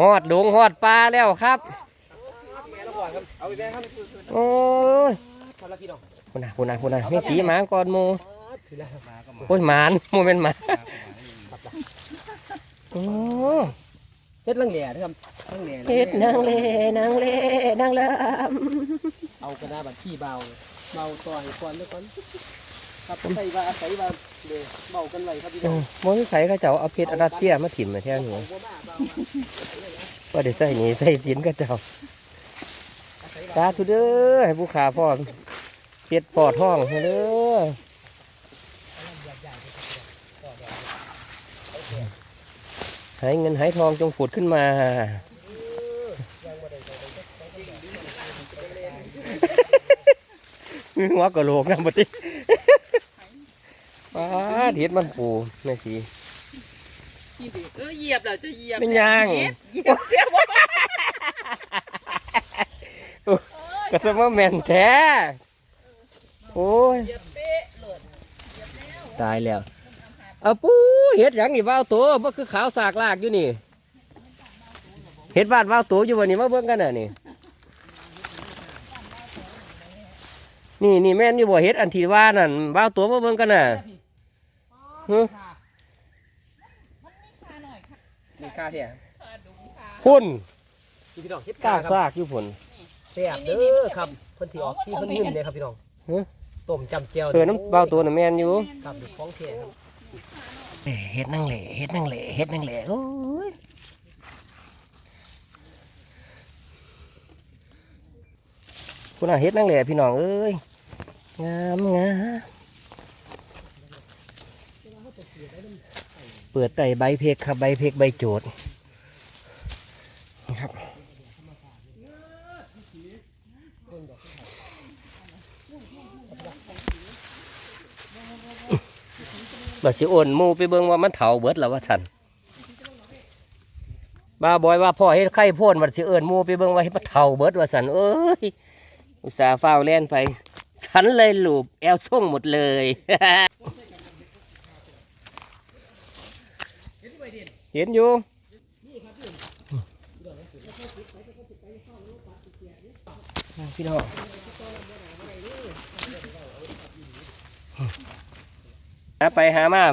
ฮอดดงฮอดปลาแล้วครับ โอ้ยพี่น้องคุณน่ะคุณน่ะคุณน่ะมีสีหมาก่อนหมูถือแล้วมาก็มาโอ้ยหมานหมูเป็นหมาโอ้เฮ็ดลังแหล่ครับลังแหล่เฮ็ดนางเล่นางเล่นางเล่เอากระดาษบัตรขี้เบาเบาต่อให้ก่อนด้วยก่อนครับใส่ว่าใส่ว่า เดเบากันไว้ครับพี่น้องมอสไซค์เขาเจ้าเอาเพชรอาราเซียมาถิ่มมาแท่นี้เอาบ่าเบาว่าได้ใส่หนีใส่สินก็เจ้าสาธุเด้อให้ผู้ขาพ่อเพชรปอดห้องเด้อให้เงินให้ทองจงผุดขึ้นมามีหัวกระโหลกนะบัดนี้ ป้าดเห็ดมันปูแม่สีเออเหยียบแล้วจะเหยียบเป็นยังเหยียบเสียบ่ก็จะว่าแม่นแท้โอ้ยเหยียบเป๊ะเลยตายแล้วเอาปูเห็ดหยังนี่ว่าวตัวบ่คือขาวสากลากอยู่นี่เห็ดบ้านว่าวตัวอยู่วันนี้มาเบิ่งกันน่ะนี่นี่นี่แม่นอยู่บ่เห็ดอันที่ว่านั่นว่าวตัวมาเบิ่งกันน่ะ ฮึมีค่าแท้พุ่นพี่น้องเฮ็ดกล้าครับซากอยู่พุ่นแซ่บเด้อครับเพิ่นสิออกที่เพิ่นนิ่มเลยครับพี่น้องฮะต้มจำเจียวเออน้ำว่าวตัวน่ะแม่นอยู่ครับดูของแท้ครับเฮ็ดนั่งเหล่เฮ็ดนั่งเหล่เฮ็ดนั่งเหล่โอ้ยคุณอาเฮ็ดนั่งเหล่พี่น้องเอ้ยงามงาม เปิดไต่ใบเพกครับใบเพกใบโจดนี่ครับบัดสิโอนมูไปเบิ่งว่ามันเถาเบิดแล้วว่าสันบ้าบอยว่าพ่อเฮ็ดไข่พ่นบัดสิเอิญมูไปเบิ่งว่าเฮ็ดมันเถาเบิดว่าสันเอ้ยอุตส่าห์ฝ้าวแล่นไป ฉันเลยหลูบแอลส่งหมดเลย เห็นอยู่พี่น้องหาไปหามา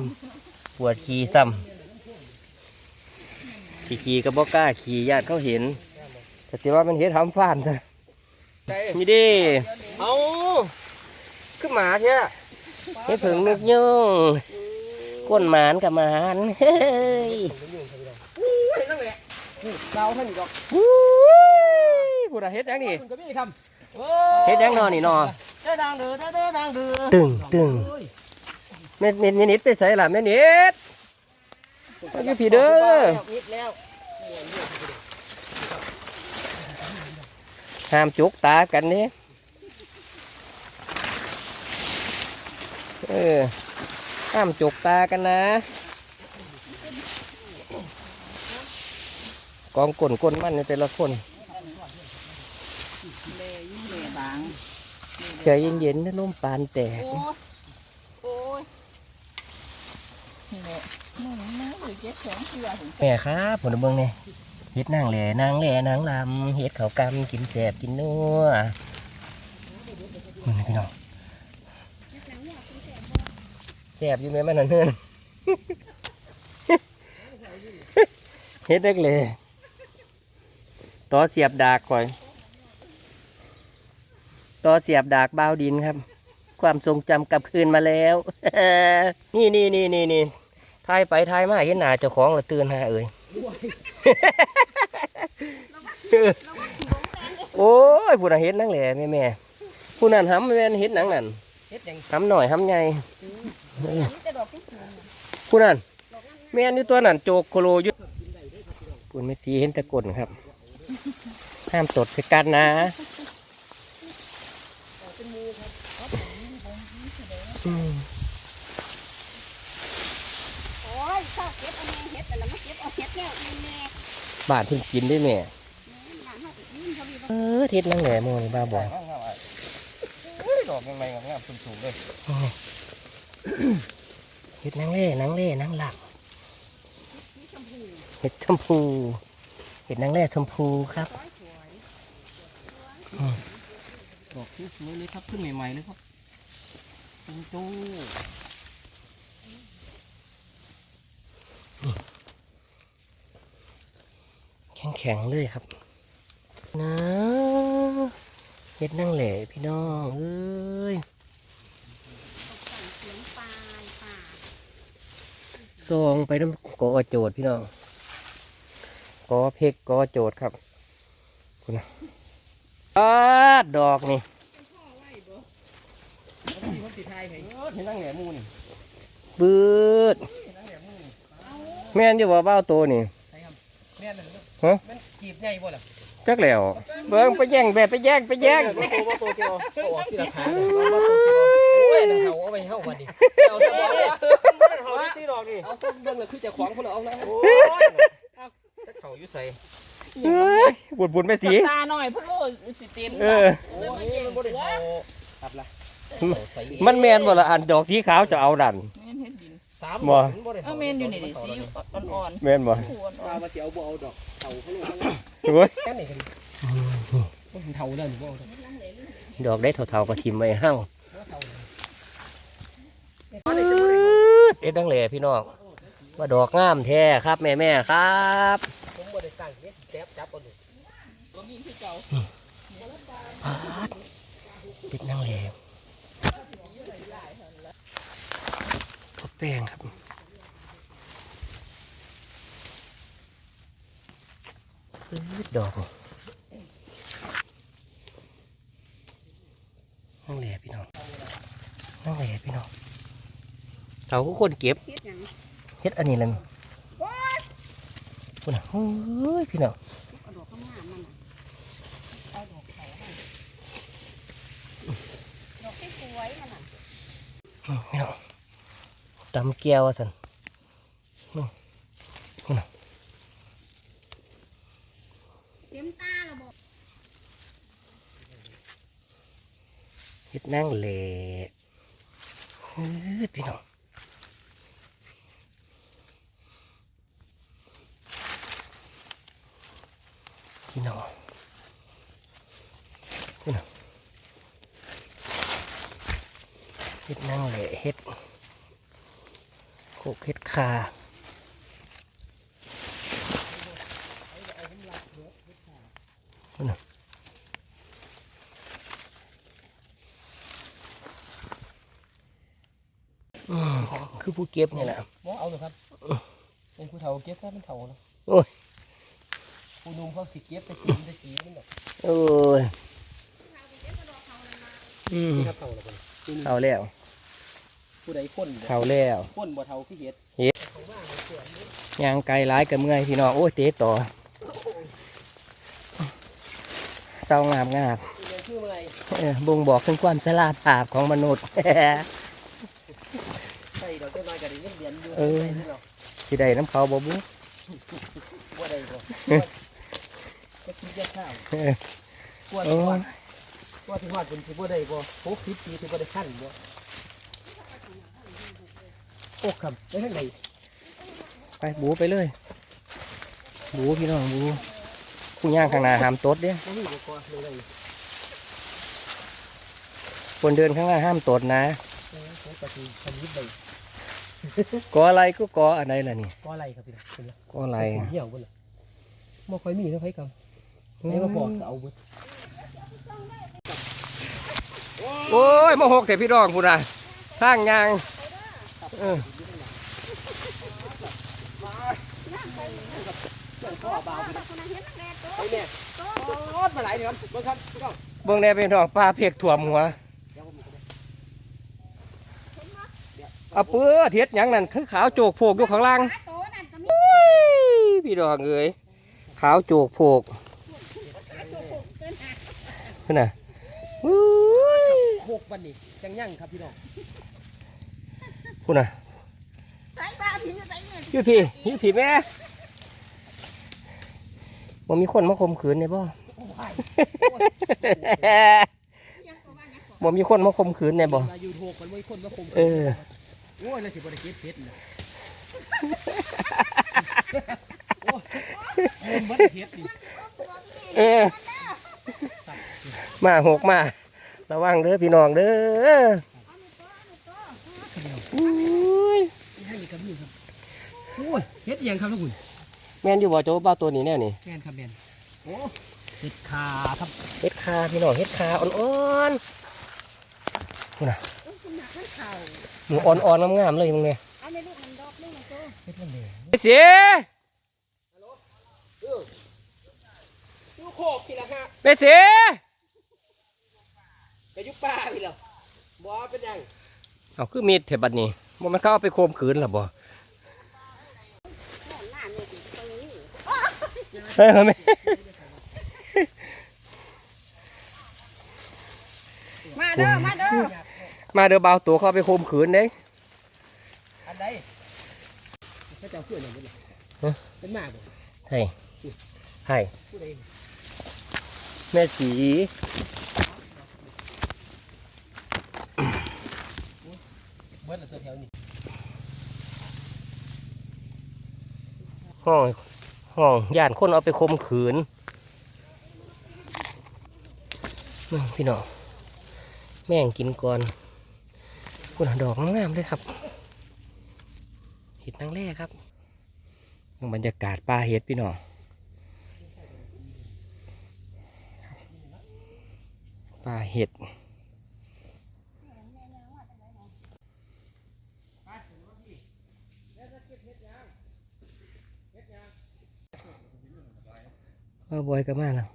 ปวดขี่ซ้ำขี่ขี่ก็บอกล้าขี่ญาติเขาเห็นแต่สิว่ามันเห็นทำฟานซะนี่ดิเอาคือหมาแท้เห็ดผึ่งนึกยุ่ง ก้นหมานกับหมานเฮ้ยเฮ็ดนั่นแหละนี่เราท่านอีกดอกวู้ยพูดอะเฮ็ดยังนี่คุณก็มีทำเฮ็ดยังนอนนี่นอเด้อดังเด้อเด้อเด้อดังเด้อตึงตึงโอ้ยแม่เม็ดเม็ดนิดไปใส่ล่ะแม่นิดเอาอยู่พี่เด้อนิดแล้วห้ามจุกตากันนี่เออ ห้ามจุกตากันนะ กองกลนกลนมันในแต่ละคนเลยยิ่งเลยบางใจเย็นๆนะลมปานแตกโอ้ยโอ้ยนี่แหละนี่นะหรือเจ็ดสองเทื่อถึงแม่ครับผมเบิ่งนี่เฮ็ดนางแหล่นางแหล่นางลำเฮ็ดข้าวกำกินแสบกินนัวมึงพี่น้อง แสบอยู่ไหมมันนั่นเนินเฮ็ดเด็กเลยต่อเสียบดากก่อยต่อเสียบดากบ้าวดินครับ ความทรงจำกลับคืนมาแล้ว นี่นี่นี่นี่นี่ทายไปทายมาเห็นหน้าเจ้าของและตื่นหาเอ่ยโอ้ยผู้นั้นเห็นนังแหล่แม่แม่ผู้นั้นหำแม่นเห็นหนังนั่นเฮ็ดหยังหำหน่อยหำใหญ่แต่ดอกที่ ผู้นั้นแม่นอยู่ตัวนั้นโจกโคโลอยุปุ่นไม่ทีเห็นแตะกลนครับ ห้ามตดใส่กันนะอืมโอ้ยชอบเก็บเอาแม่เฮ็ดแต่ละมาเก็บเอาเฮ็ดแล้วแม่บ้านเพิ่งกินได้แม่หลานเฮาอีกนี่เขามีเออเท็ดนังแหล่โมนี่บ้าบอยดอกยังไงกับงามสูงๆเลย เฮ็ดนังเล่นังเล่นังหลักเฮ็ดชมพู เห็ดนางแร่ชมพูครับดอกสวยๆเลยครับขึ้นใหม่ๆเลยครับจิงโจ้แข็งๆเลยครับ นะเห็ดนางแหล่พี่น้องเอ้ย ซองไปน้ำกอโจดพี่น้องกอเพกกอโจดครับคุณนะอาดดอกนี่ที่เขาติดไทยไหนเห็นนั่งแหลมมูนี่บืดแม่นอยู่ว่าเบ้าโตนี่ใช่ครับแม่นเลยฮะมันจีบใหญ่บ่ล่ะจักแล้วเบิ่งไปแย่งแบบไปแย่งไปแย่งโตว่าโตเกียวโตออกที่ราคาว่าโตเกียวโอ้ ยนะเฮาเอาไปเฮาวันนี้เอาซะบ่เฮาที่ดอกนี่เอาซะเบิ่งเลยคือจะขวางพุ่นเอานะโอ้ยจะเข่าอยู่ใส่เฮ้ยบุญบุญไปสีตาหน่อยพ่อโลสิเต็นเออโอ้ยมันบ่ได้เฮาครับล่ะมันแมนบ่ละอันดอกสีขาวจะเอาดันแม่นเฮ็ดดินสามบ่บ่ได้เออแม่นอยู่นี่ดิสีอ่อนแมนบ่ๆผู้อ่ว่าอนมาสิเอาบ่เอาดอกเต่าเขาลงมาโอ้ยแค่นี้กันมันเท่าแล้วนี่บ่เอาดอกดอกได้เท่าๆก็ทิมไว้เฮ้า เอ็ดดังแหล่พี่น้องว่าดอกงามแท้ครับแม่แม่ๆครับผมบ่ได้ตั้งเฮ็ดแจ๊บจับเอาดูๆบ่มีคือเก่าเอ็ดดังแหล่ทบแป้งครับปื๊ดดอกนั่งแหล่พี่น้องนั่งแหล่พี่น้อง เขาก็คนเก็บเฮ็ดหยังเฮ็ดอันนี้แหละคุณน่ะโอ้ยพี่น้องเอาดอกข้างหน้ามันน่ะเอาดอกเขาให้ดอกที่สวยมันน่ะอืมพี่น้องตำแก้วว่าสันเต็มตาและบอกเฮ็ดนั่งเหล่เฮ้ยพี่น้อง พี่น้องพี่น้องเฮ็ดนั่งเหล่เฮ็ดโคกเฮ็ดคาอืมคือผู้เก็บนี่แหละบ่เอาเลยครับ เป็นผู้เฒ่าเก็บซะเป็นเฒ่าเนาะโอ้ย ผู้หนุ่มเขาสิเก็บไปกินไปสีมันน่ะโอ้ยอืมนี่ครับเฒ่าแล้วบ่นี่เข้าแล้วผู้ใดคนบ่เข้าแล้วคนบ่เฒ่าคือเฮ็ดยางไกลหลายกับเมื่อยพี่น้องโอ้ยเตะต่อเศร้างามงามนี่ยังคือเมื่อยเออบ่งบอกถึงความสลาดภาพของมนุษย์ใส่ดอกเจ้าน้อยก็ได้เงินเดือนอยู่เออได้นี่หรอกสิได้น้ำเขาบ่บุบ่ได้บ่ ก็กินแค่ข้าวเออกลัวโอ้สิว่ายกลัวสิฮอดเป็นสิบ่ได้บ่60ปีสิบ่ได้ขั้นบ่โอ้ครับได้ทางไหนไปบูไปเลย บูพี่น้องบูผู้ย่างข้างหน้าห้ามตดเด้บ่มีบ่กลัวเลยได้คนเดินข้างหน้าห้ามตดนะเออผมก็สิทำยิบได้กออะไรก็กออะไรล่ะนี่ก็อะไรครับพี่น้องเป็นไงกออะไรเหี่ยวบ่ล่ะบ่ค่อยมีเท่าไผกำ ไหนมาบอกเอาโอ้ยมาหกแต่พี่น้องพูดนะทางยางเออพ่อบาวไปดอกคนนั้นเฮ็ดแน่ตัวไปเนี่ยโอ๊ดมาหลายเดือนเบิ่งครับพี่น้องเบิ่งแน่เป็นดอกปลาเพียกถ่วมหัวเอาเปื้อเทียดยังนั่นคือขาวโจกโผกอยู่ข้างล่างพี่ดอกเอ้ยขาวโจกโผก ขึ้นน่ะอุ้ยหกวันนี้จังยั่งครับพี่น้องพูดน่ะใส่บาผิวใส่เงินอยูพี่อยูพี่แม่บ่มีคนมาข่มขืนเนี่ยบ่บ่มีคนมาข่มขืนเนี่ยบ่มาอยู่หกมันไม่คนมาคมเออโอ้ยแล้วสิบ่ได้เก็บเพชรเลยโมันเบิดเฮ็ดนี่เออ มาหกมาระวังเด้อพี่น้องเด้ออุ้ยให้นี่กับนี่ครับโอ้ยเฮ็ดอีหยังครับทุกคนแม่นอยู่บ่โจ้บ้าตัวนี้แน่นี่แม่นครับแม่นโอ้เฮ็ดขาครับเฮ็ดคาพี่น้องเฮ็ดคาอ่อนๆนี่นะคุณหนักมันเข่าหมูอ่อนๆงามๆเลยมึงเนี่ยเอาในลูกมันดอกนึงนะโจ้เฮ็ดมันแดงเฮ็ดเสียยูโคกพี่ละฮะเฮ็ดเสีย ไปยุป้าพี่แล้วบ่เป็นหยังเอาคือมีดเถบัดนี้บ่มันเข้าเอาไปโคมขืนหรอบ่หน้าเนี่ยติดตรงนี้เฮ้ยแม่มาเด้อมาเด้อมาเด้อบ่าวตัวเข้าไปโคมขืนเด้อันใดพระเจ้าเพื่อนอย่างนี้เป็นหมาบ่ให้ให้ผู้ใดแม่สี เบิดละตัวแถวนี้ ห้องห้องย่านคนเอาไปคมขืนนี่พี่น้องแม่งกินก่อนคุณดอกงามเลยครับเห็ดนางแร่ครับบรรยากาศป่าเห็ดพี่น้องป่าเห็ด เอาบอยก็มาแล้ว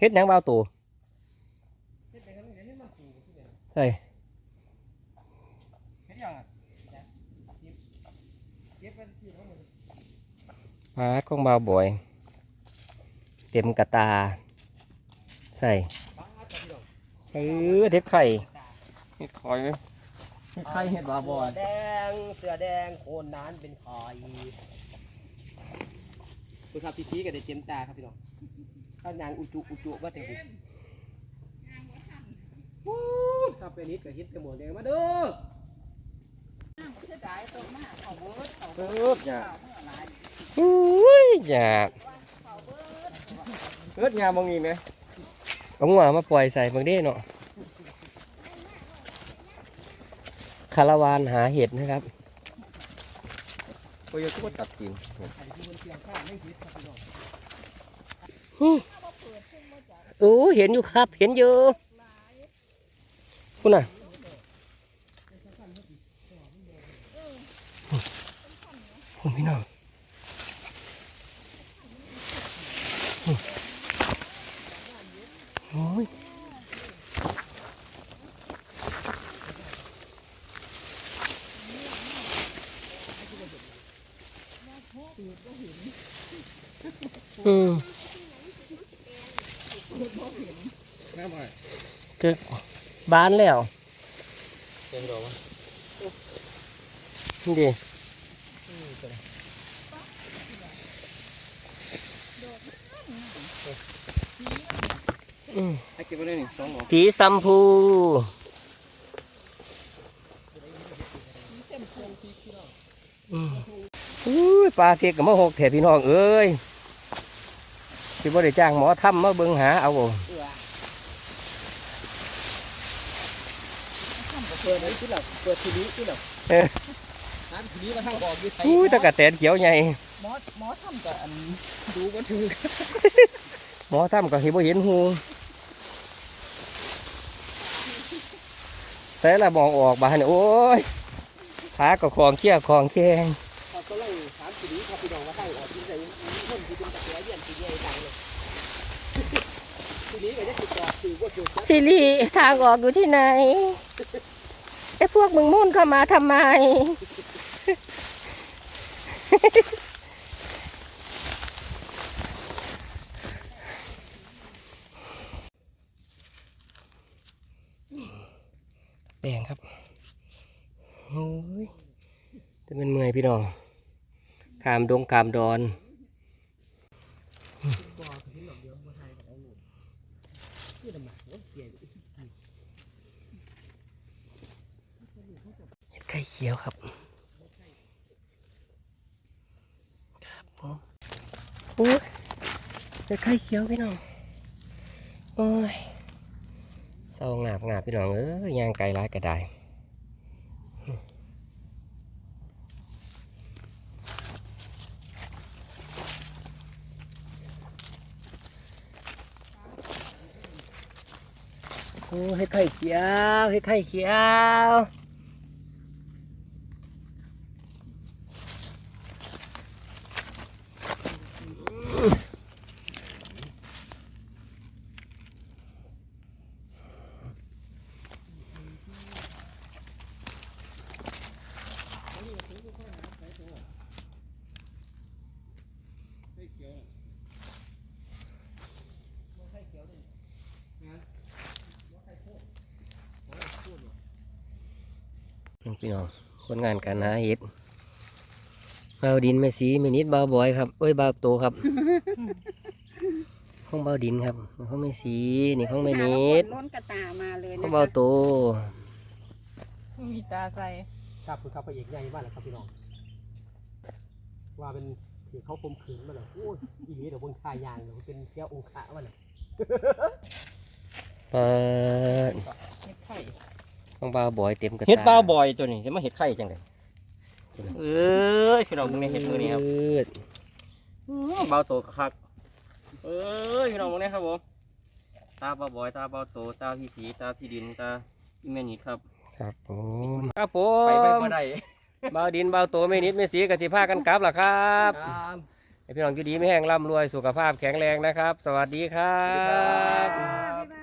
เห็ดหนังเบาตัวเฮ้ยเฮ็ดหยังอะเก็บเป็นที่น้องปลาของเบาบอย เต็มกระตา ใส่ป้าตัวพี่น้องเออเด็ดไข่เด็ดคอยไหมใครเห็ดว่าบ่แดงเสือแดงโคนนั้นเป็นคอย คุณครับพี่ชี้กับเด็กเจมตาครับพี่น้องข้าวยางอุจุอุจุว่าแต่ผมวู้ถ้าเป็นนิดกับฮิตกับหมดแดงมาเด้อเสียดายตัวมากเขาเบิดเขาเอเบิดออย่าเขาเมื่อหลายอุ้ยอย่าเขาเบิดเอิดงามมองอีกนะเอาหัวมาปล่อยใส่บางเด้เนาะคาราวานหาเห็ดนะครับ ยทุกตัดกินไอ้ที่มันเสียงข้าวไม่ฮิตครับพี่น้องโอ้เห็นอยู่ครับ เห็นอยู่คุณน่ะคุณพี่น้อง อืมน้ำอะไรคือบ้านแล้วเสียงดอกวะนี่ดิอืมไอ้เก็บไว้ได้หนึ่งสองดอกสีสัมพูอืมอุ้ยปลาเพียกกับมะหกแถบพี่น้องเอ้ย ที่บ่ได้จ้างหมอทำมาเบิ่งหาเอาบ่เปิดอะไรที่หลับเปิดทีนี้ที่หลับเออร้านทีนี้มาทางออกอยู่ไทยอุ้ยตะกะแตนเขียวใหญ่หมอหมอทำแต่อันดูก็ถือหมอทำก็เห็นบ่เห็นหูแต่ละมองออกบานโอ้ยขาก็คลองเขี้ยวคลองแข้งเขาก็ เลยถามทีนี้ครับพี่น้องว่าทางออกที่ไหนมีคนที่เป็นตะแกรงเยี่ยนที่ใหญ่ดังเลยทีนี้ก็จะติดต่อสื่อว่าจุดสิริทางออกอยู่ที่ไหนไอ้พวกมึงมุ่นเข้ามาทำไม แดงครับโอ้ยจะเป็นเมื่อยพี่น้อง ขามดงขามดอนไข่เขียวครับครับผมโอ้ยเด็กไข่เขียวพี่น้องโอ้ยเศร้างาบงาบพี่น้องเอ้ยย่างไกลร้ายกระได โอ้ให้ไข่เขียวให้ไข่เขียว พี่น้องคนงานการหาเห็ดเบาดินแม่สีไม่นิดเบาบอยครับเอ้ยเบาโตครับของเบาดินครับของแม่สีนี่ของแม่นิดล้นกระตามาเลยขนะองคะเบาโตมีตาใส่ครับคุณครับพระเอกใหญ่บ้านแหละครับพี่น้องว่าเป็นถือเขาคมขืนมาเลยโอ้ยอีหลีเดี๋ยวบนคายางเดี๋ยวเป็นเสี้ยวองค์ขามันน่ะเปิดเห็ดไข่ของเบาบอยเต็มกระตาเฮ็ดบ้าวบ่อยตัวนี้จะมาเฮ็ดไข่จังได๋เอ้ยพี่น้องมึงนี่เฮ็ดมือนี้ครับอืดอื้อบ้าวโตคักเอ้ยพี่น้องมึงนี่ครับผมตาบ้าวบ่อยตาบ้าวโตตาพี่สีตาพี่ดินตาพี่แม่นิดครับครับผมครับผไปไปมบ่ได้เบาดินเบาโตแม่นิดแม่สีกับสิพากันกลับล่ะครับครับให้พี่น้องอยู่ดีไม่แห้งร่ำรวยสุขภาพแข็งแรงนะครับ สวัสดีครับอ่า